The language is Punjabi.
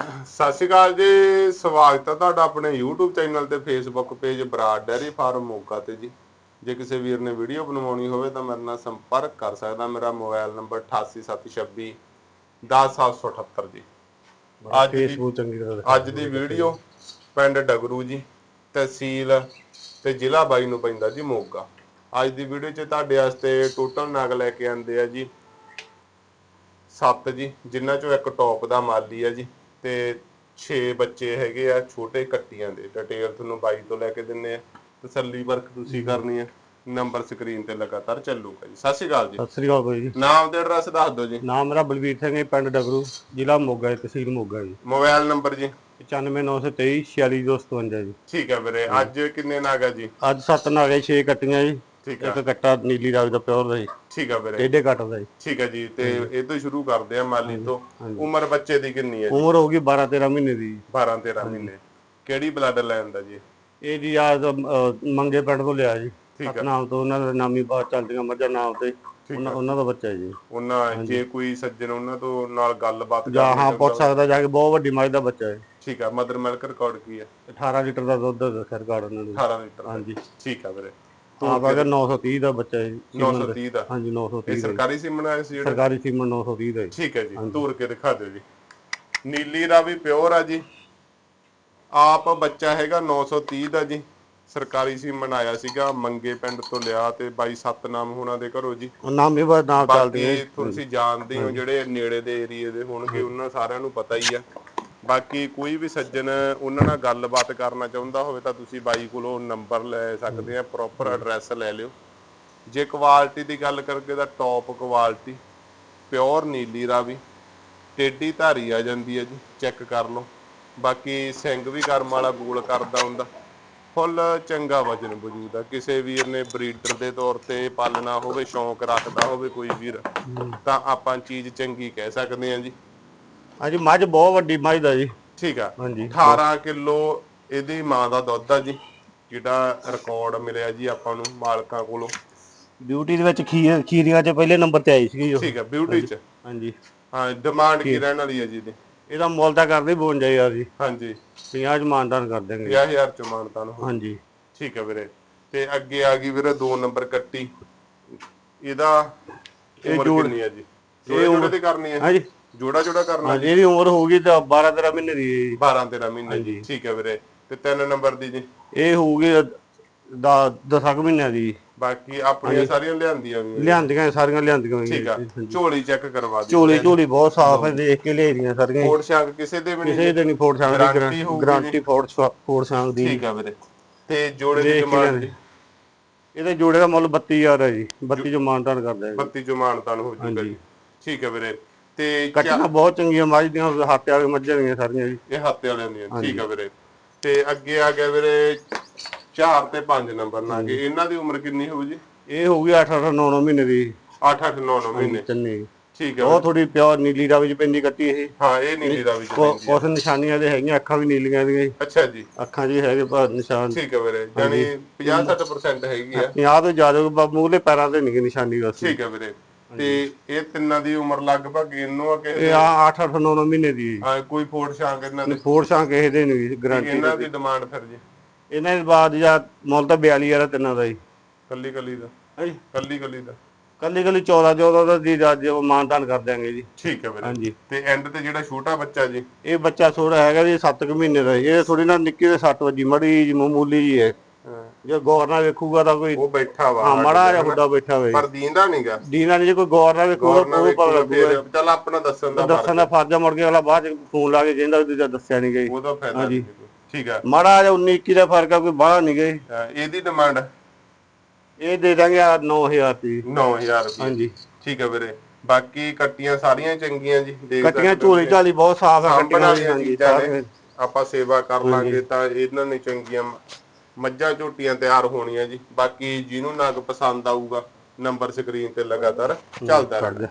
ਸਤਿ ਸ਼੍ਰੀ ਅਕਾਲ ਜੀ ਸਵਾਗਤ ਹੈ ਤੁਹਾਡਾ ਆਪਣੇ YouTube ਚੈਨਲ ਤੇ Facebook page Brar dairy farm Moga ਤੇ ਜੀ। ਜੇ ਕਿਸੇ ਵੀਰ ਨੇ ਵੀਡੀਓ ਬਣਵਾਉਣੀ ਹੋਵੇ ਤਾਂ ਮੇਰੇ ਨਾਲ ਸੰਪਰਕ ਕਰ ਸਕਦਾ ਮੇਰਾ ਮੋਬਾਈਲ ਨੰਬਰ 8876 10778 ਜੀ। ਅੱਜ ਦੀ ਫੇਸਬੁੱਕ ਚੰਗੀ ਤਰ੍ਹਾਂ ਅੱਜ ਦੀ ਵੀਡੀਓ ਪਿੰਡ ਡਗਰੂ ਜੀ ਤਹਿਸੀਲ ਤੇ ਜ਼ਿਲ੍ਹਾ ਬਾਈ ਨੂੰ ਪੈਂਦਾ ਜੀ ਮੋਗਾ। ਅੱਜ ਦੀ ਵੀਡੀਓ 'ਚ ਤੁਹਾਡੇ ਵਾਸਤੇ ਟੋਟਲ ਨਗ ਲੈ ਕੇ ਆਂਦੇ ਆ ਜੀ ਸੱਤ ਜੀ ਜਿਨ੍ਹਾਂ ਚੋਂ ਇੱਕ ਟੌਪ ਦਾ ਮਾਲੀ ਆ ਜੀ। ਤੇ 6 ਬੱਚੇ ਹੈਗੇ ਆ ਛੋਟੇ ਕੱਟੀਆਂ ਦੇ। ਡਿਟੇਲ ਤੁਹਾਨੂੰ ਬਾਈ ਤੋਂ ਲੈ ਕੇ ਦਿੰਨੇ ਆ। ਤਸੱਲੀ ਵਰਕ ਤੁਸੀਂ ਕਰਨੀ ਆ। ਨੰਬਰ ਸਕਰੀਨ ਤੇ ਲਗਾਤਾਰ ਚੱਲੂਗਾ ਜੀ। ਸਤਿ ਸ਼੍ਰੀ ਅਕਾਲ ਜੀ। ਸਤਿ ਸ੍ਰੀ ਅਕਾਲ ਬਾਈ ਜੀ। ਨਾਮ ਤੇ ਐਡਰੈਸ ਦੱਸ ਦਿਓ ਜੀ। ਨਾਮ ਮੇਰਾ ਬਲਵੀਰ ਸਿੰਘ ਹੈ ਪਿੰਡ ਡਗਰੂ ਜ਼ਿਲ੍ਹਾ ਮੋਗਾ ਤਹਿਸੀਲ ਮੋਗਾ ਜੀ। ਮੋਬਾਈਲ ਨੰਬਰ ਜੀ। 95923 46257 ਜੀ। ਠੀਕ ਹੈ ਵੀਰੇ ਅੱਜ ਕਿੰਨੇ ਨਗ ਜੀ? ਅੱਜ ਸੱਤ ਨਾਗ ਹੈ 6 ਕੱਟੀਆਂ ਜੀ। ਠੀਕ ਆ। ਇੱਕ ਕੱਟਾ ਨੀਲੀ ਰਾਵੀ ਦਾ ਪਿਓਰ ਦਾ ਜੀ। ਠੀਕ ਆ ਵੀਰੇ। ਟੇਡੇ ਕੱਟ ਦਾ ਜੀ। ਠੀਕ ਹੈ ਜੀ ਤੇ ਇਹ ਤੋਂ ਸ਼ੁਰੂ ਕਰਦੇ ਆ ਮਾਲੀ ਤੋਂ। ਉਮਰ ਬੱਚੇ ਦੀ ਕਿੰਨੀ ਹੈ ਉਮਰ ਹੋ ਗਈ 12 13 ਮਹੀਨੇ ਦੀ 12 13 ਮਹੀਨੇ। ਕਿਹੜੀ ਬਲੱਡ ਲਾਈਨ ਦਾ ਜੀ? ਇਹ ਜੀ ਆ ਮੰਗੇ ਪਿੰਡ ਤੋਂ ਲਿਆ ਜੀ। ਆ। ਨਾਮ ਤੋਂ ਉਹਨਾਂ ਦਾ ਨਾਮੀ ਬਾਤ ਚੱਲਦੀਆਂ ਮੱਝਾਂ ਨਾਮ ਤੇ। ਉਹਨਾਂ ਦਾ ਬੱਚਾ ਜੀ। ਉਹਨਾਂ ਜੇ ਕੋਈ ਸੱਜਣ ਉਹਨਾਂ ਤੋਂ ਨਾਲ ਗੱਲਬਾਤ ਜਾਂ ਹਾਂ ਪੁੱਛ ਸਕਦਾ ਜਾ ਕੇ ਬਹੁਤ ਵੱਡੀ ਮੱਝ ਦਾ ਬੱਚਾ ਹੈ। ਠੀਕ ਆ ਮਦਰ ਮਿਲਕ ਰਿਕਾਰਡ ਕੀ ਹੈ 18 ਲੀਟਰ ਦਾ ਦੁੱਧ ਰਿਕਾਰਡ ਉਹਨਾਂ ਨੇ। 18 ਲੀਟਰ ਦਾ। ਹਾਂਜੀ। ਠੀਕ ਆ ਵੀਰੇ। ਆਪ ਅਗਰ 930 ਦਾ ਬੱਚਾ ਹੈ ਜੀ 930 ਦਾ। ਹਾਂਜੀ 930 ਇਹ ਸਰਕਾਰੀ ਸਿਮ ਆਇਆ ਸੀ ਜਿਹੜਾ? ਸਰਕਾਰੀ ਸੀਮਨ 930 ਦਾ ਠੀਕ ਹੈ ਜੀ ਤੋਰ ਕੇ ਦਿਖਾ ਦਿਓ ਜੀ। ਨੀਲੀ ਦਾ ਵੀ ਪਿਓਰ ਆ ਜੀ। ਆਪ ਬੱਚਾ ਹੈਗਾ 930 ਦਾ ਜੀ। ਸਰਕਾਰੀ ਸਿਮ ਆਇਆ ਸੀਗਾ ਮੰਗੇ ਪਿੰਡ ਤੋਂ ਲਿਆ ਤੇ ਬਾਈ ਸਤਨਾਮ ਹੋਣਾ ਦੇ ਘਰੋਂ ਜੀ। ਉਹ ਨਾਮ ਵੀ ਬਸ ਨਾਮ ਚੱਲਦੇ ਤੁਸੀਂ ਜਾਣਦੇ ਹੋ ਜਿਹੜੇ ਨੇੜੇ ਦੇ ਏਰੀਏ ਦੇ ਹੋਣਗੇ ਉਹਨਾਂ ਸਾਰਿਆਂ ਨੂੰ ਪਤਾ ਹੀ ਆ। ਬਾਕੀ ਕੋਈ ਵੀ ਸੱਜਣ ਉਹਨਾਂ ਨਾਲ ਗੱਲਬਾਤ ਕਰਨਾ ਚਾਹੁੰਦਾ ਹੋਵੇ ਤਾਂ ਤੁਸੀਂ ਬਾਈ ਕੋਲੋਂ ਨੰਬਰ ਲੈ ਸਕਦੇ ਆ ਪ੍ਰੋਪਰ ਐਡਰੈਸ ਲੈ ਲਿਓ। ਜੇ ਕੁਆਲਿਟੀ ਦੀ ਗੱਲ ਕਰਕੇ ਤਾਂ top quality pure Nili Ravi ਟੇਢੀ ਧਾਰੀ ਆ ਜਾਂਦੀ ਹੈ ਜੀ ਚੈੱਕ ਕਰ ਲਓ। ਬਾਕੀ ਸਿੰਘ ਵੀ ਕਰਮ ਵਾਲਾ ਗੋਲ ਕਰਦਾ ਹੁੰਦਾ। ਫੁੱਲ ਚੰਗਾ ਵਜਨ ਵਜੂਦ ਆ। ਕਿਸੇ ਵੀਰ ਨੇ ਬਰੀਡਰ ਦੇ ਤੌਰ ਤੇ ਪਾਲਣਾ ਹੋਵੇ ਸ਼ੌਂਕ ਰੱਖਦਾ ਹੋਵੇ ਕੋਈ ਵੀਰ ਤਾਂ ਆਪਾਂ ਚੀਜ਼ ਚੰਗੀ ਕਹਿ ਸਕਦੇ ਹਾਂ ਜੀ। ਹਾਂਜੀ ਮੱਝ ਬਹੁਤ ਵੱਡੀ ਮੱਝ ਦਾ ਜੀ। ਠੀਕ ਆ। ਹਾਂਜੀ। 18 ਕਿਲੋ ਇਹਦੀ ਮਾਂ ਦਾ ਦੁੱਧ ਆ ਜੀ ਜਿਹੜਾ ਰਿਕਾਰਡ ਮਿਲਿਆ ਜੀ ਆਪਾਂ ਨੂੰ ਮਾਲਕਾਂ ਕੋਲੋਂ। ਬਿਊਟੀ ਦੇ ਵਿੱਚ ਖੀਰ ਖੀਰੀਆਂ 'ਚ ਪਹਿਲੇ ਨੰਬਰ ਤੇ ਆਈ ਸੀਗੀ ਉਹ। ਠੀਕ ਆ ਬਿਊਟੀ ਚ। ਹਾਂਜੀ। ਹਾਂ ਡਿਮਾਂਡ ਕੀ ਰਹਿਣ ਵਾਲੀ ਹੈ ਜੀ ਦੀ ਇਹਦਾ ਮੁੱਲ ਤਾਂ ਕਰਦੇ 52000 ਜੀ। ਹਾਂਜੀ। 50 ਚ ਮਾਨਦਾਨ ਕਰ ਦੇਣਗੇ 50000 ਚ ਮਾਨਤਾਨ ਹੋ ਹਾਂਜੀ। ਠੀਕ ਹੈ ਵੀਰੇ। ਤੇ ਅੱਗੇ ਆ ਗਈ ਵੀਰੇ 2 ਨੰਬਰ ਕੱਟੀ। ਇਹਦਾ ਉਮਰ ਕਿੰਨੀ ਹੈ ਜੀ? ਇਹ ਉਮਰ ਤੇ ਕਰਨੀ ਹੈ ਹਾਂਜੀ। ਜੋੜਾ ਜੋੜਾ ਕਰਨਾ ਹਾਂਜੀ ਇਹਦੀ ਉਮਰ ਹੋਊਗੀ ਤਾਂ 12 13 ਮਹੀਨੇ ਦੀ ਹੈ ਜੀ। 12 13 ਮਹੀਨੇ ਦੀ। ਠੀਕ ਹੈ ਵੀਰੇ। ਤੇ 3 ਨੰਬਰ ਦੀ ਜੀ। ਇਹ ਹੋਊਗੀ 10 ਮਹੀਨਿਆਂ ਦੀ। ਬਾਕੀ ਆਪਣੀਆਂ ਸਾਰੀਆਂ ਲਿਆਂਦੀਆਂ ਵੀ ਲਿਆਂਦੀਆਂ ਸਾਰੀਆਂ ਲਿਆਂਦੀਆਂ ਠੀਕ ਆ। ਝੋਲੀ ਚੈੱਕ ਕਰਵਾ ਦਿਓ ਝੋਲੀ ਝੋਲੀ ਬਹੁਤ ਸਾਫ਼ ਹੈ ਦੇਖ ਕੇ ਲਿਆਈਆਂ ਸਾਰੀਆਂ ਕੋਟ ਸ਼ਾਂਕ ਕਿਸੇ ਦੇ ਵੀ ਨਹੀਂ ਕਿਸੇ ਦੇ ਨਹੀਂ Guarantee ਸਕਦੀ ਹੋਊਗੀ ਗਾਰੰਟੀ ਫੋੜ ਫੋੜ ਸਕਦੀ ਠੀਕ ਆ ਵੀਰੇ। ਤੇ ਜੋੜੇ ਦੀ ਲਿਆਂਦੀ। ਇਹਦੇ ਜੋੜੇ ਦਾ ਮੁੱਲ 32000 ਹੈ ਜੀ। 32 ਜੋ ਮਾਨਦਾਨ ਕਰ ਦੇਣਗੇ 32 ਜੋ। ਮਾਨਤਾਨ ਹੋ ਜੂਗਾ ਜੀ। ਠੀਕ ਹੈ ਵੀਰੇ। ਤੇ ਕੱਟੀਆਂ ਬਹੁਤ ਚੰਗੀਆਂ ਮੱਝ ਦੀਆਂ ਹੱਥ ਵਾਲੇ ਮੱਝਾਂ ਦੀਆਂ ਸਾਰੀਆਂ ਜੀ। ਇਹ ਹੱਤੇ ਵਾਲਿਆਂ ਦੀਆਂ ਠੀਕ ਆ ਵੀਰੇ। ਤੇ ਅੱਗੇ ਆ ਗਿਆ ਵੀਰੇ 4 ਤੇ 5 ਨੰਬਰ ਨਾ ਕਿ ਇਹਨਾਂ ਦੀ ਉਮਰ ਕਿੰਨੀ ਹੋਊ ਜੀ? ਇਹ ਹੋਊਗੀ 8 8 9 9 ਮਹੀਨੇ ਦੀ। 8 8 9 9 ਮਹੀਨੇ। ਚੰਨੀ। ਠੀਕ ਹੈ ਉਹ ਥੋੜੀ ਪਿਓਰ ਨੀਲੀ ਰਾਵੀ ਚ ਪੈਂਦੀ ਕੱਟੀ ਇਹ। ਹਾਂ ਇਹ ਨੀਲੀ ਦਾ ਵੀ ਕੋ- ਕੁਛ ਨਿਸ਼ਾਨੀਆਂ ਦੇ ਹੈਗੀਆਂ ਅੱਖਾਂ ਵੀ ਨੀਲੀਆਂ ਦੀਆਂ ਜੀ। ਅੱਛਾ ਜੀ। ਅੱਖਾਂ ਜੀ ਹੈਗੇ ਪਰ ਨਿਸ਼ਾਨ। ਠੀਕ ਹੈ ਵੀਰੇ ਯਾਨੀ 50 60% ਹੈਗੀ ਆ। 50 ਤੋਂ ਜ਼ਿਆਦਾ ਮੂਹਰੇ ਪੈਰਾਂ ਤੇ ਨਹੀਂ ਨਿਸ਼ਾਨੀ ਬਸ। ਠੀਕ ਹੈ ਵੀਰੇ। ਤੇ ਇਹ ਤਿੰਨਾਂ ਦੀ ਉਮਰ ਲਗਭਗ ਇਹਨੂੰ ਆ ਕਿ ਇਹ ਆ 8 8 9 9 ਮਹੀਨੇ ਦੀ ਹਾਂ, ਕੋਈ ਫੋੜ ਸ਼ਾਂਕ ਇਹਨਾਂ ਦੇ? ਫੋੜ ਛਾਂ ਕਿਸੇ ਦੇ ਨਹੀਂ ਗਾਰੰਟੀ ਇਹਨਾਂ ਦੀ ਡਿਮਾਂਡ ਫਿਰ ਜੀ? ਇਹਨਾਂ ਦੇ ਬਾਅਦ ਜਾਂ ਮੁੱਲ ਤਾਂ 42000 ਤਿੰਨਾਂ ਦਾ ਜੀ। ਕੱਲੀ ਕੱਲੀ ਦਾ? ਹਾਂਜੀ ਕੱਲੀ ਕੱਲੀ ਦਾ? ਕੱਲੀ ਕੱਲੀ 14 14 ਦਾ ਦੀ ਅੱਜ ਮਾਨਦਾਨ ਕਰ ਦਿਆਂਗੇ ਜੀ। ਠੀਕ ਹੈ ਵੀਰੇ। ਹਾਂਜੀ ਤੇ ਐਂਡ ਤੇ ਜਿਹੜਾ ਛੋਟਾ ਬੱਚਾ ਜੀ? ਇਹ ਬੱਚਾ ਥੋੜਾ ਹੈਗਾ ਜੀ 7 ਕੁ ਮਹੀਨੇ ਦਾ ਜੀ। ਇਹ ਥੋੜੀ ਨਾ ਨਿੱਕੀ ਦੇ 7 ਵਜੀ ਮੜੀ ਜੀ ਮਾਮੂਲੀ ਜੀ ਹਾਂ, ਜੇ ਗੌਰ ਨਾਲ ਵੇਖੂਗਾ ਤਾਂ ਕੋਈ ਉਹ ਬੈਠਾ ਵਾ ਹਾਂ ਮੜਾ ਜਿਹਾ ਹੁੱਡਾ ਬੈਠਾ ਹੋਵੇ ਪਰ ਦੀਂਦਾ ਨਹੀਂਗਾ ਦੀਨਾ ਨੇ ਜੇ ਕੋਈ ਗੌਰ ਨਾਲ ਵੇਖੂਗਾ ਉਹ ਪਤਾ ਲੱਗੂਗਾ ਚੱਲ ਆਪਣਾ ਦੱਸਣ ਦਾ ਦੱਸਣ ਦਾ ਫਰਜ਼ ਆ, ਮੁੜ ਕੇ ਅਗਲਾ ਬਾਅਦ ਚ ਫੋਨ ਲਾ ਕੇ ਕਹਿੰਦਾ ਦੂਜਾ ਦੱਸਿਆ ਨਹੀਂ ਗਈ। ਉਹਦਾ ਫਾਇਦਾ ਨਹੀਂ ਠੀਕ ਆ। ਮਾੜਾ ਜਿਹਾ 19 21 ਦਾ ਫ਼ਰਕ ਆ ਕੋਈ ਬਾਹਲਾ ਨਹੀਂ ਗਏ। ਇਹਦੀ ਡਿਮਾਂਡ ਇਹ ਦੇ ਦਾਂਗੇ 9000 ਦੀ 9000 ਰੁਪਏ। ਹਾਂਜੀ। ਠੀਕ ਹੈ ਵੀਰੇ। ਬਾਕੀ ਕੱਟੀਆਂ ਸਾਰੀਆਂ ਚੰਗੀਆਂ ਜੀ ਦੇਖ ਕੱਟੀਆਂ ਝੋਲੀ ਝਾਲੀ ਬਹੁਤ ਸਾਫ਼ ਆ ਕੱਟੀਆਂ ਹਾਂਜੀ ਆਪਾਂ ਸੇਵਾ ਕਰ ਲਾਂਗੇ ਤਾਂ ਇਹਨਾਂ ਨੇ ਚੰਗੀਆਂ ਮੱਝਾਂ ਝੋਟੀਆਂ ਤਿਆਰ ਹੋਣੀਆਂ ਜੀ। ਬਾਕੀ ਜਿਹਨੂੰ ਨਗ ਪਸੰਦ ਆਊਗਾ ਨੰਬਰ ਸਕਰੀਨ ਤੇ ਲਗਾਤਾਰ ਚੱਲਦਾ ਰਹਿਣਾ